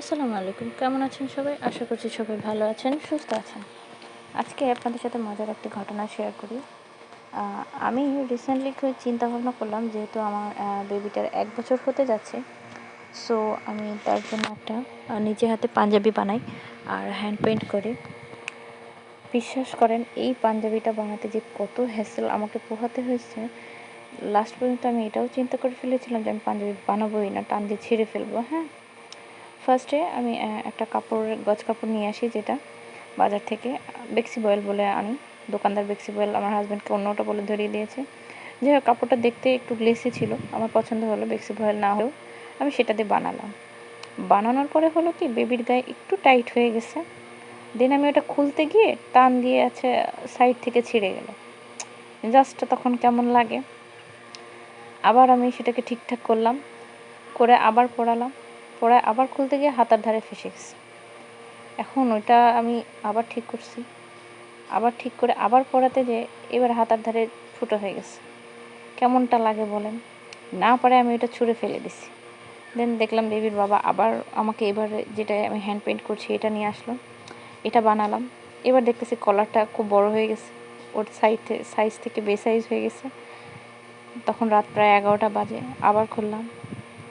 আসসালামু আলাইকুম। কেমন আছেন সবাই? আশা করছি সবাই ভালো আছেন, সুস্থ আছেন। আজকে আপনাদের সাথে মজার একটি ঘটনা শেয়ার করি। আমি রিসেন্টলি চিন্তা ভাবনা করলাম যেহেতু আমার বেবিটার এক বছর হতে যাচ্ছে। সো আমি তার জন্য একটা নিজে হাতে পাঞ্জাবি বানাই আর হ্যান্ড পেন্ট করি। বিশ্বাস করেন, এই পাঞ্জাবিটা বানাতে যে কত হ্যাসেল আমাকে পোহাতে হয়েছে। লাস্ট পর্যন্ত আমি এটাও চিন্তা করে ফেলেছিলাম যে আমি পাঞ্জাবি বানাবোই না, টান দিয়ে ছিঁড়ে ফেলব হ্যাঁ? ফার্স্টে আমি একটা কাপড় গজ কাপড় নিয়ে আসি যেটা বাজার থেকে বেক্সি বয়েল বলে আনি দোকানদার বেক্সি বয়েল আমার হাজব্যান্ডকে অন্যটা বলে ধরিয়ে দিয়েছে। যে কাপড়টা দেখতে একটু গ্লেসি ছিল, আমার পছন্দ হলো বেক্সি বয়েল না হলেও আমি সেটা দিয়ে বানালাম। বানানোর পরে হলো কি বেবির গায়ে একটু টাইট হয়ে গেছে। দেন আমি ওটা খুলতে গিয়ে টান দিয়ে আছে সাইড থেকে ছিঁড়ে গেল। জাস্ট তখন কেমন লাগে। আবার আমি সেটাকে ঠিকঠাক করলাম, করে আবার পড়ালাম পড়ায় আবার খুলতে গিয়ে হাতার ধারে ফেসে গেছে। এখন ওইটা আমি আবার ঠিক করছি। আবার ঠিক করে আবার পড়াতে যে এবার হাতার ধারে ফুটো হয়ে গেছে। কেমনটা লাগে বলেন? না পারে আমি ওটা ছুঁড়ে ফেলে দিছি। দেন দেখলাম বেবির বাবা আবার আমাকে এবার যেটা আমি হ্যান্ড পেন্ট করছি এটা নিয়ে আসলো। এটা বানালাম। এবার দেখতেছি কলারটা খুব বড় হয়ে গেছে। ওর সাইড সাইজ থেকে বে সাইজ হয়ে গেছে। তখন রাত প্রায় এগারোটা বাজে। আবার খুললাম।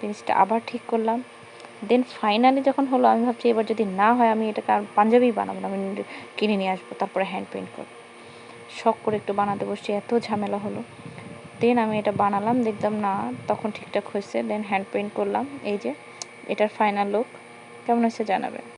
জিনিসটা আবার ঠিক করলাম। দেন ফাইনালি যখন হলো, আমি ভাবছি এবার যদি না হয়, আমি এটাকে আর পাঞ্জাবি বানাবো না, আমি কিনে নিয়ে আসব, তারপরে হ্যান্ড পেন্ট করব। শখ করে একটু বানাতে বসছি, এত ঝামেলা হলো। দেন আমি এটা বানালাম দেখতাম না, তখন ঠিকঠাক হয়েছে। দেন হ্যান্ড পেন্ট করলাম, এই যে, এটার ফাইনাল লুক কেমন হয়েছে জানাবেন?